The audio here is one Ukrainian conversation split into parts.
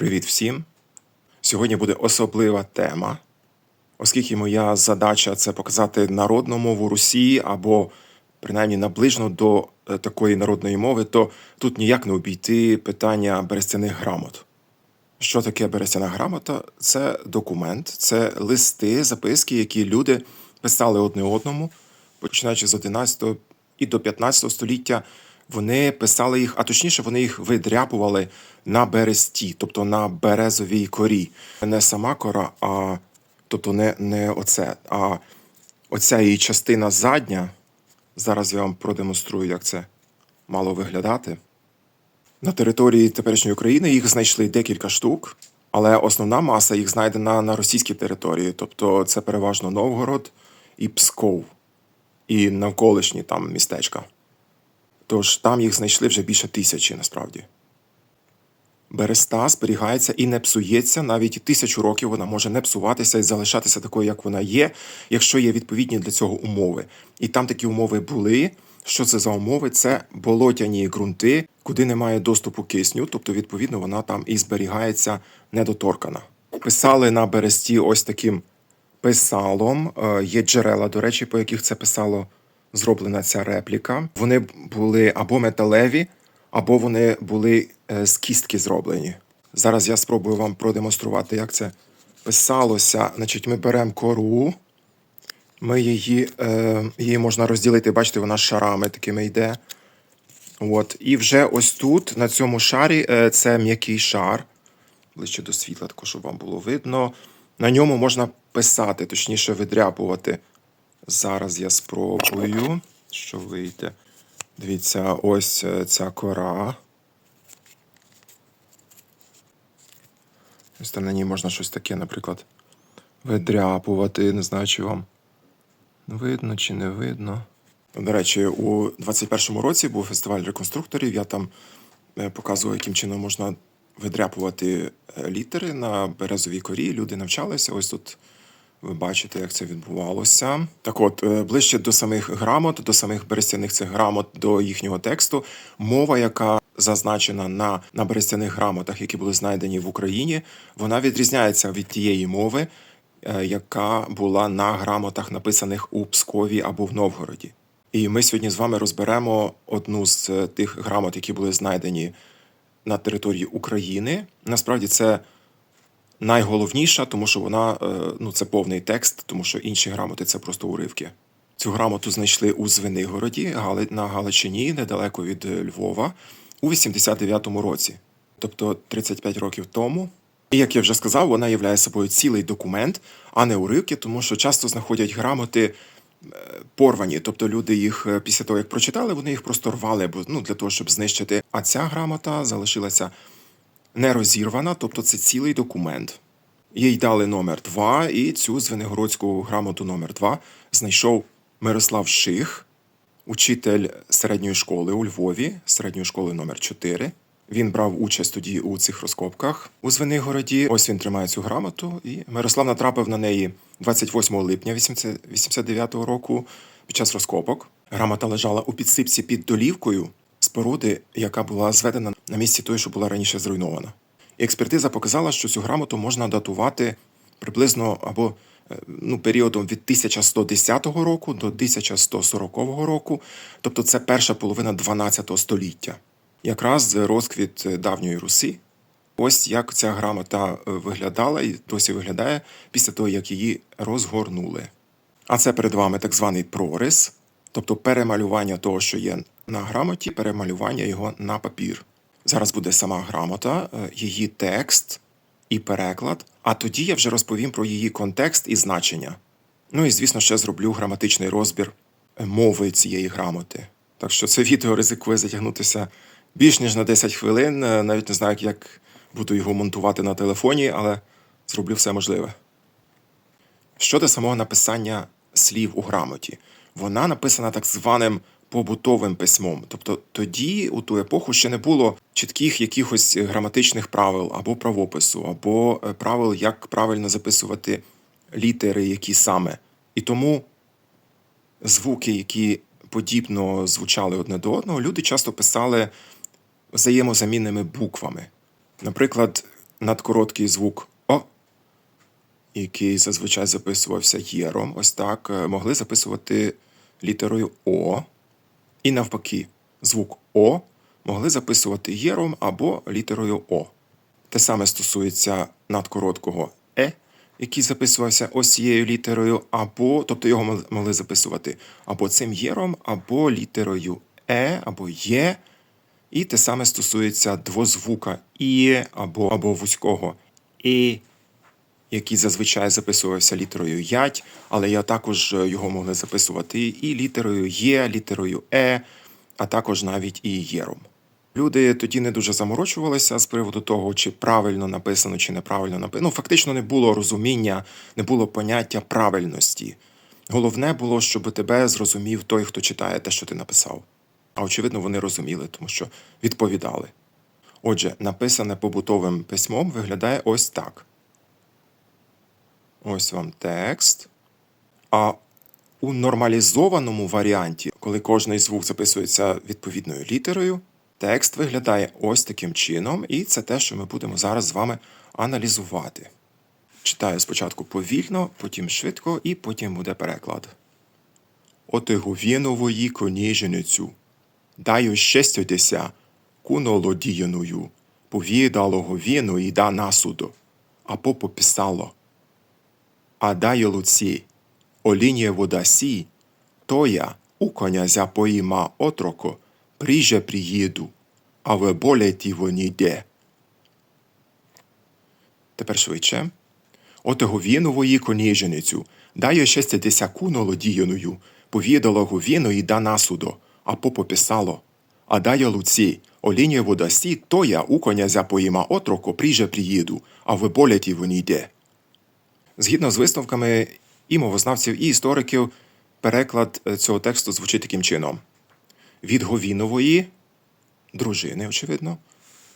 Привіт всім! Сьогодні буде особлива тема, оскільки моя задача це показати народну мову Росії або принаймні наближено до е, такої народної мови, то тут ніяк не обійти питання берестяних грамот. Що таке берестяна грамота? Це документ, це листи, записки, які люди писали одне одному, починаючи з 11 і до 15 століття. Вони писали їх, а точніше, вони їх видряпували на бересті, тобто на березовій корі. Не сама кора, а тобто не, не оце, а оця її частина задня. Зараз я вам продемонструю, як це мало виглядати. На території теперішньої України їх знайшли декілька штук, але основна маса їх знайдена на російській території, тобто це переважно Новгород і Псков, і навколишні там містечка. Тож там їх знайшли вже більше тисячі насправді. Береста зберігається і не псується навіть тисячу років вона може не псуватися і залишатися такою, як вона є, якщо є відповідні для цього умови. І там такі умови були. Що це за умови? Це болотяні ґрунти, куди немає доступу кисню, тобто, відповідно, вона там і зберігається недоторкана. Писали на бересті ось таким писалом. Е, Є джерела, до речі, по яких це писало зроблена ця репліка. Вони були або металеві, або вони були е, з кістки зроблені. Зараз я спробую вам продемонструвати, як це писалося. Значить, ми беремо кору. Ми її, е, її можна розділити, бачите, вона шарами такими йде. От. І вже ось тут, на цьому шарі, е, це м'який шар. Ближче до світла, також, щоб вам було видно. На ньому можна писати, точніше, видряпувати. Зараз я спробую, що вийде. Дивіться, ось е, ця кора. Ось там на ній можна щось таке, наприклад, видряпувати. Не знаю, чи вам видно чи не видно. До речі, у 21-му році був фестиваль реконструкторів. Я там е, показував, яким чином можна видряпувати е, літери на березовій корі. Люди навчалися. Ось тут ви бачите, як це відбувалося. Так от, е, ближче до самих грамот, до самих берестяних цих грамот, до їхнього тексту, мова, яка зазначена на, на берестяних грамотах, які були знайдені в Україні, вона відрізняється від тієї мови, е, яка була на грамотах, написаних у Пскові або в Новгороді. І ми сьогодні з вами розберемо одну з е, тих грамот, які були знайдені на території України. Насправді це найголовніша, тому що вона е, ну, це повний текст, тому що інші грамоти це просто уривки. Цю грамоту знайшли у Звенигороді на Галичині, недалеко від е, Львова, у 89-му році, тобто 35 років тому. І як я вже сказав, вона являє собою цілий документ, а не уривки, тому що часто знаходять грамоти е, порвані, тобто люди їх після того, як прочитали, вони їх просто рвали, бо ну для того, щоб знищити. А ця грамота залишилася не розірвана, тобто це цілий документ. Їй дали номер 2, і цю звенигородську грамоту номер 2 знайшов Мирослав Ших, учитель середньої школи у Львові, середньої школи номер 4. Він брав участь тоді у цих розкопках у Звенигороді. Ось він тримає цю грамоту, і Мирослав натрапив на неї 28 липня 89 року під час розкопок. Грамота лежала у підсипці під долівкою споруди, яка була зведена на місці тої, що була раніше зруйнована. І експертиза показала, що цю грамоту можна датувати приблизно або е, ну, періодом від 1110 року до 1140 року, тобто це перша половина 12 століття, якраз розквіт давньої Руси. Ось як ця грамота е, виглядала і досі виглядає після того, як її розгорнули. А це перед вами так званий прорис, тобто перемалювання того, що є на грамоті, перемалювання його на папір. Зараз буде сама грамота, е, її текст і переклад, а тоді я вже розповім про її контекст і значення. Ну і, звісно, ще зроблю граматичний розбір е, мови цієї грамоти. Так що це відео ризикує затягнутися більш ніж на 10 хвилин. Е, Навіть не знаю, як буду його монтувати на телефоні, але зроблю все можливе. Щодо самого написання слів у грамоті, вона написана так званим побутовим письмом. Тобто тоді, у ту епоху, ще не було чітких якихось граматичних правил або правопису, або е, правил, як правильно записувати літери, які саме. І тому звуки, які подібно звучали одне до одного, люди часто писали взаємозамінними буквами. Наприклад, надкороткий звук О, який зазвичай записувався єром, ось так, е, могли записувати літерою О. І навпаки, звук О могли записувати єром або літерою О. Те саме стосується надкороткого Е, який записувався ось цією літерою, або, тобто його могли записувати або цим єром, або літерою Е, або Є. І те саме стосується двозвука І або, або вузького І, який зазвичай записувався літерою ять, але я також е, його могли записувати і літерою Є, літерою Е, а також навіть і єром. Люди тоді не дуже заморочувалися з приводу того, чи правильно написано, чи неправильно написано. Ну, фактично не було розуміння, не було поняття правильності. Головне було, щоб тебе зрозумів той, хто читає те, що ти написав. А очевидно, вони розуміли, тому що відповідали. Отже, написане побутовим письмом виглядає ось так. Ось вам текст. А у нормалізованому варіанті, коли кожний звук записується відповідною літерою, текст виглядає ось таким чином, і це те, що ми будемо зараз з вами аналізувати. Читаю спочатку повільно, потім швидко, і потім буде переклад. Отиговєнової коніженицю, даю щастя кунолодіяною, повідалого віну і да насуду, або пописало. А даю луці, олінє водасі, я у князя поїма отроко, пріже приїду, а ви болеті воніде. Тепер швидше. Отиговінової коніженицю, дає щастя десяку нолодіяною, повідало говіно і да насудо, а попописало. А дає луці, олінє водасі, то я у князя поїма отроко, пріже приїду, а ви боляті воніде. Згідно з висновками і мовознавців, і істориків, переклад е, цього тексту звучить таким чином: від Говінової, дружини, очевидно,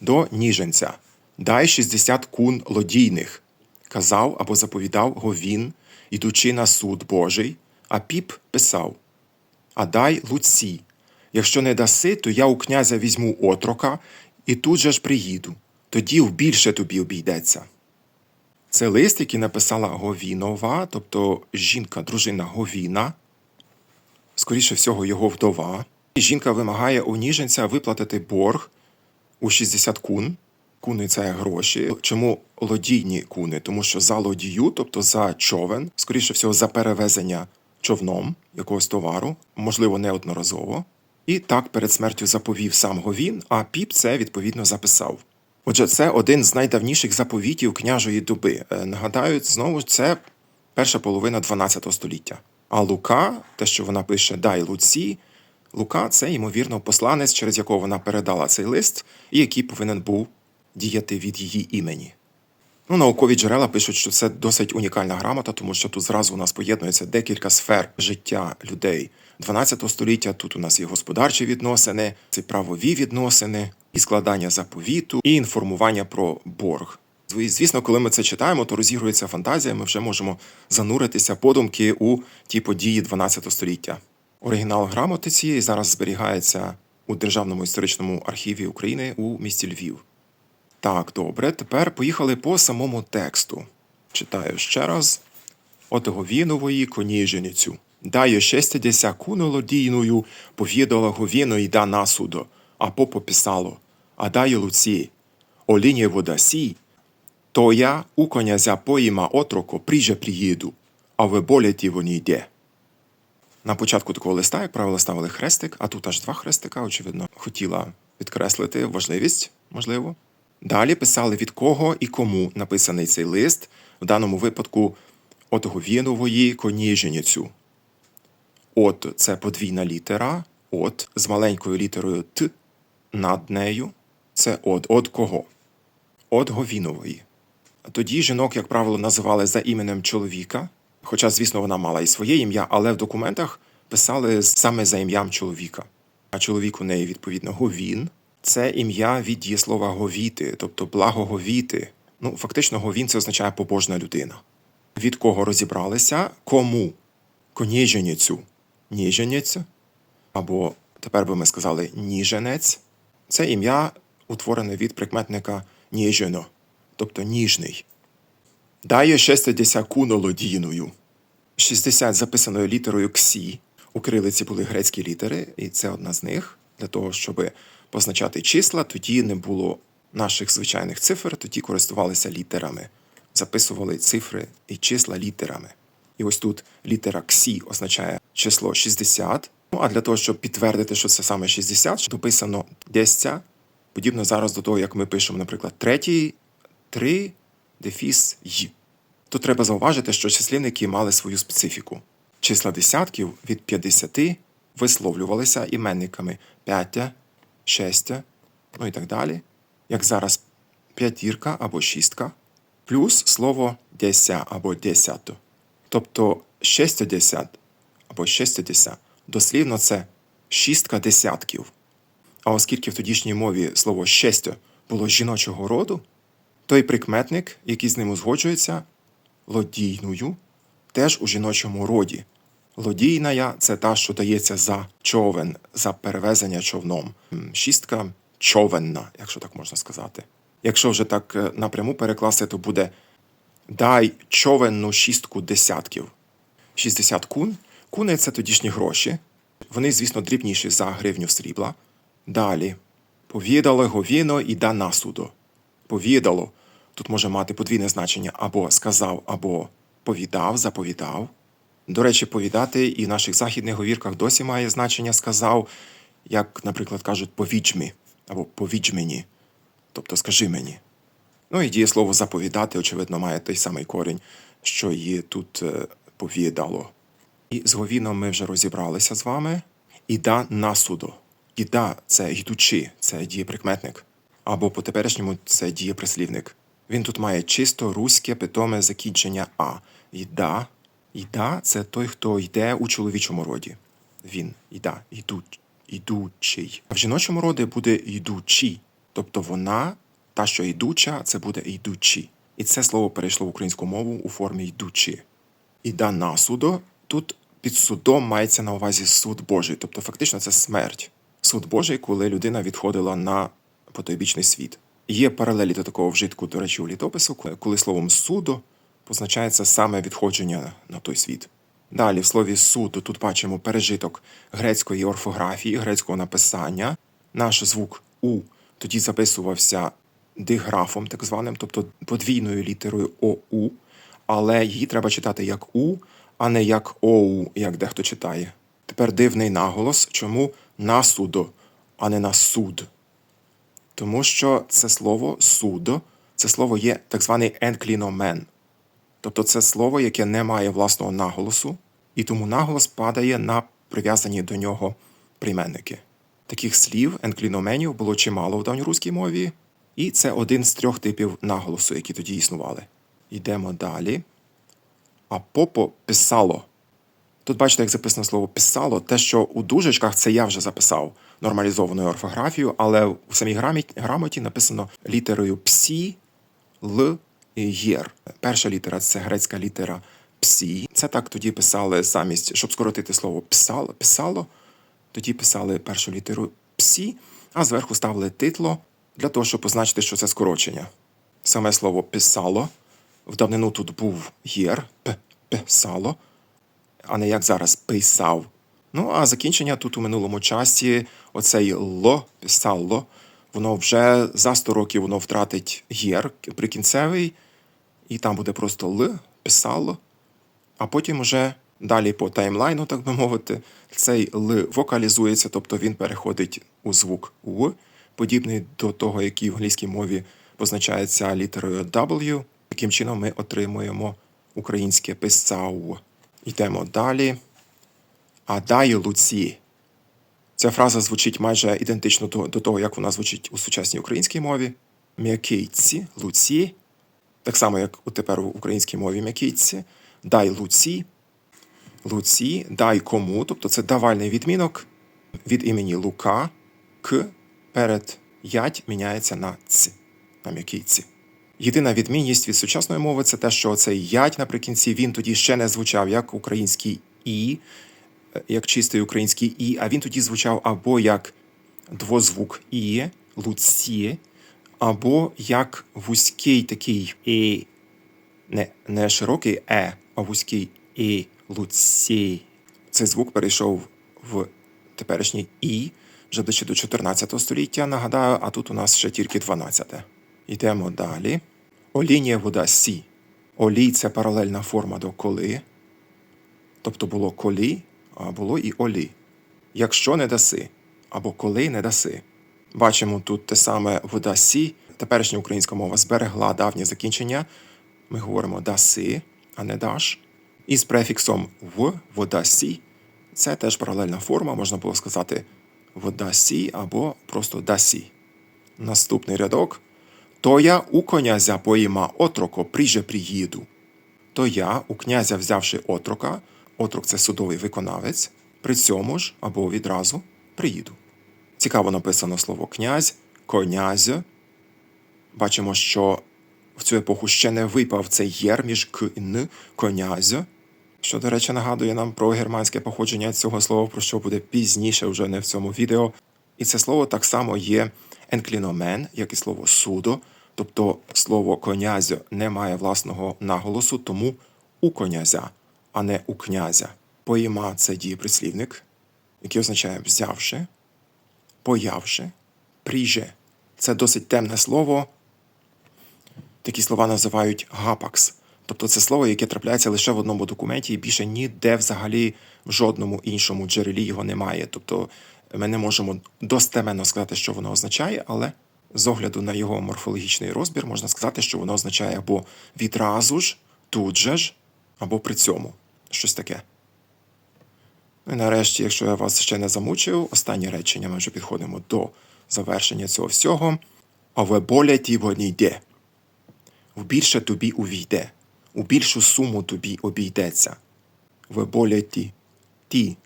до ніженця. Дай 60 кун лодійних, казав або заповідав Говін, ідучи на суд Божий, а піп писав: А дай луці. Якщо не даси, то я у князя візьму отрока і тут же ж приїду. Тоді вбільше тобі обійдеться. Це лист, який написала Говінова, тобто жінка, дружина Говіна, скоріше всього, його вдова. І жінка вимагає у ніженця виплатити борг у 60 кун. Куни це гроші. Чому лодійні куни? Тому що за лодію, тобто за човен, скоріше всього, за перевезення човном якогось товару, можливо, неодноразово. І так перед смертю заповів сам Говін, а піп це відповідно записав. Отже, це один з найдавніших заповітів княжої доби. Е, Нагадаю, знову ж це перша половина 12 століття. А Лука, те, що вона пише Дай Луці, Лука це, ймовірно, посланець, через якого вона передала цей лист, і який повинен був діяти від її імені. Ну, наукові джерела пишуть, що це досить унікальна грамота, тому що тут зразу у нас поєднується декілька сфер життя людей 12 століття. Тут у нас і господарчі відносини, це правові відносини, і складання заповіту, і інформування про борг. Звісно, коли ми це читаємо, то розігрується фантазія, ми вже можемо зануритися подумки у ті події 12 століття. Оригінал грамоти цієї зараз зберігається у Державному історичному архіві України у місті Львів. Так, добре, тепер поїхали по самому тексту. Читаю ще раз. Отиговінової коніженицю. Дає щастя дяся кунолодійною, повідала говіно і да насудо, а а дає луці, олінє водасі, то я у князя поїма отроко пріже приїду, а ви боляті воні йде. На початку такого листа, як правило, ставили хрестик, а тут аж два хрестика, очевидно, хотіла підкреслити важливість, можливо. Далі писали від кого і кому написаний цей лист, в даному випадку от Говінової коніженицю. От це подвійна літера, от з маленькою літерою Т над нею. Це от, от кого? От Говінової. Тоді жінок, як правило, називали за іменем чоловіка, хоча, звісно, вона мала і своє ім'я, але в документах писали саме за ім'ям чоловіка. А чоловік у неї, відповідно, Говін. Це ім'я від дієслова говіти, тобто благоговіти. Ну, фактично, говін це означає побожна людина. Від кого розібралися? Кому? Коніженіцю. Ніженіць, або тепер би ми сказали ніженець. Це ім'я утворене від прикметника ніжено, тобто ніжний. Дає 60 кунолодійною. 60 записаною літерою ксі. У кирилиці були грецькі літери, і це одна з них. Для того, щоб позначати числа, тоді не було наших звичайних цифр, тоді користувалися літерами. Записували цифри і числа літерами. І ось тут літера ксі означає число 60. Ну а для того, щоб підтвердити, що це саме 60, дописано 10, подібно зараз до того, як ми пишемо, наприклад, третій, 3, дефіс й. Тут треба зауважити, що числівники мали свою специфіку. Числа десятків від 50 висловлювалися іменниками 5, 6, ну і так далі, як зараз п'ятірка або шістка, плюс слово деся або десято. Тобто 60 або 60 дослівно це шістка десятків. А оскільки в тодішній мові слово щастя було жіночого роду, той прикметник, який з ним узгоджується, лодійною, теж у жіночому роді. Лодійная це та, що дається за човен, за перевезення човном. Шістка човенна, якщо так можна сказати. Якщо вже так е, напряму перекласти, то буде дай човенну шістку десятків. 60 кун. Куни це тодішні гроші. Вони, звісно, дрібніші за гривню срібла. Далі. Повідало говіно і да насудо. Повідало. Тут може мати подвійне значення або сказав, або повідав, заповідав. До речі, повідати і в наших західних говірках досі має значення сказав, як, наприклад, кажуть повідьмі або повідь мені, тобто скажи мені. Ну і дієслово заповідати, очевидно, має той самий корінь, що і тут е, повідало. І з говіном ми вже розібралися з вами. Іда насудо. Іда це йдучи, це дієприкметник. Або по теперішньому це дієприслівник. Він тут має чисто руське питоме закінчення А. Іда. Іда це той, хто йде у чоловічому роді. Він іда, іду, ідучий. А в жіночому роді буде йдучі. Тобто вона, та, що йдуча, це буде йдучі. І це слово перейшло в українську мову у формі йдучі. Іда насудо тут під судом мається на увазі суд Божий, тобто фактично це смерть. Суд Божий, коли людина відходила на потойбічний світ. Є паралелі до такого вжитку, до речі, у літопису, коли словом судо позначається саме відходження на той світ. Далі, в слові суду, тут бачимо пережиток грецької орфографії, грецького написання. Наш звук У тоді записувався диграфом, так званим, тобто подвійною літерою ОУ, але її треба читати як У, а не як ОУ, як дехто читає. Тепер дивний наголос, чому насудо, а не на суд. Тому що це слово судо, це слово є так званий енкліномен. Тобто це слово, яке не має власного наголосу, і тому наголос падає на прив'язані до нього прийменники. Таких слів, енкліноменів, було чимало в давньоруській мові, і це один з трьох типів наголосу, які тоді існували. Йдемо далі. А попо писало. Тут бачите, як записано слово писало, те, що у дужечках це я вже записав нормалізованою орфографією, але в самій грамоті написано літерою псі, л і єр. Перша літера це грецька літера псі. Це так тоді писали замість, щоб скоротити слово писало, писало, тоді писали першу літеру псі, а зверху ставили титло для того, щоб позначити, що це скорочення. Саме слово писало. В давнину тут був єр, п, писало, а не як зараз писав. Ну, а закінчення тут у минулому часі, оцей ло, писало, воно вже за 100 років воно втратить єр прикінцевий, і там буде просто л, писало, а потім уже далі по таймлайну, так би мовити, цей л вокалізується, тобто він переходить у звук В, подібний до того, який в англійській мові позначається літерою W. Таким чином ми отримуємо українське писав. Йдемо далі. А дай луці. Ця фраза звучить майже ідентично до, до того, як вона звучить у сучасній українській мові. М'якийці, луці. Так само, як у тепер у українській мові м'якийці. Дай луці. Луці, дай кому, тобто це давальний відмінок від імені Лука, к перед ять міняється на ц, на м'якийці. Єдина відмінність від сучасної мови це те, що цей ять наприкінці він тоді ще не звучав як український і, е, як чистий український і, а він тоді звучав або як двозвук і, луці, або як вузький такий і не, не широкий е, а вузький і луці. Цей звук перейшов в теперішній і вже до 14 століття, нагадаю, а тут у нас ще тільки 12. Йдемо далі. Олінія вода сі. Олій це паралельна форма до коли. Тобто було колі, а було і олі. Якщо не даси, або коли не даси. Бачимо тут те саме вода сі. Теперішня українська мова зберегла давнє закінчення. Ми говоримо даси, а не даш. І з префіксом в вода сі. Це теж паралельна форма, можна було сказати вода сі або просто дасі. Наступний рядок. То я у князя поїма отроко, пріже приїду. То я, у князя взявши отрока, отрок це судовий виконавець, при цьому ж або відразу приїду. Цікаво написано слово князь, конязь. Бачимо, що в цю епоху ще не випав цей єр між к і н конязь, що, до речі, нагадує нам про германське походження цього слова, про що буде пізніше, вже не в цьому відео. І це слово так само є енкліномен, як і слово судо, тобто слово конязь не має власного наголосу, тому у конязя, а не у князя. Поїма це дієприслівник, який означає взявши, появши, пріже. Це досить темне слово. Такі слова називають гапакс. Тобто це слово, яке трапляється лише в одному документі, і більше ніде взагалі в жодному іншому джерелі його немає. Тобто ми не можемо достеменно сказати, що воно означає, але з огляду на його морфологічний розбір можна сказати, що воно означає або відразу ж, тут же ж, або при цьому. Щось таке. Ну і нарешті, якщо я вас ще не замучив, останнє речення ми вже підходимо до завершення цього всього. Але боля ті йде. В більше тобі увійде, у більшу суму тобі обійдеться. В боля ті. Ті.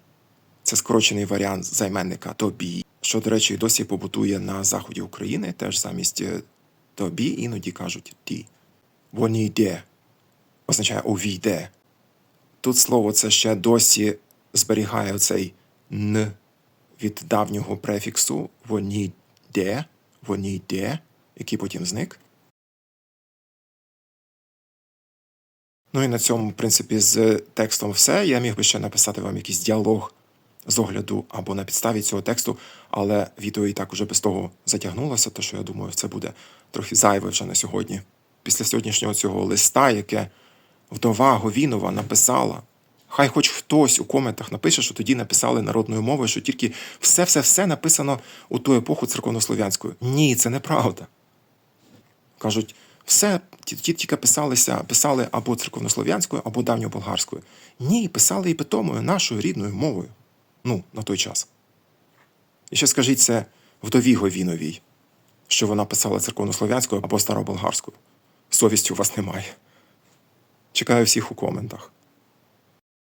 Це скорочений варіант займенника тобі, що, до речі, досі побутує на заході України, теж замість е, тобі іноді кажуть ті. Воні йде означає увійде. Тут слово це ще досі зберігає цей н від давнього префіксу воні йде, воні йде, який потім зник. Ну і на цьому, в принципі, з текстом все. Я міг би ще написати вам якийсь діалог з огляду або на підставі цього тексту, але відео і так уже без того затягнулося, то що я думаю, це буде трохи зайве вже на сьогодні. Після сьогоднішнього цього листа, яке вдова Говінова написала. Хай хоч хтось у коментах напише, що тоді написали народною мовою, що тільки все-все-все написано у ту епоху церковнослов'янською. Ні, це неправда. Кажуть, все ті- ті тільки писалися, писали або церковнослов'янською, або давньоболгарською. Ні, писали і питомою нашою рідною мовою. Ну, на той час. І ще скажіть це вдові Говіновій, що вона писала церковнослов'янською або староболгарською. Совісті у вас немає. Чекаю всіх у коментах.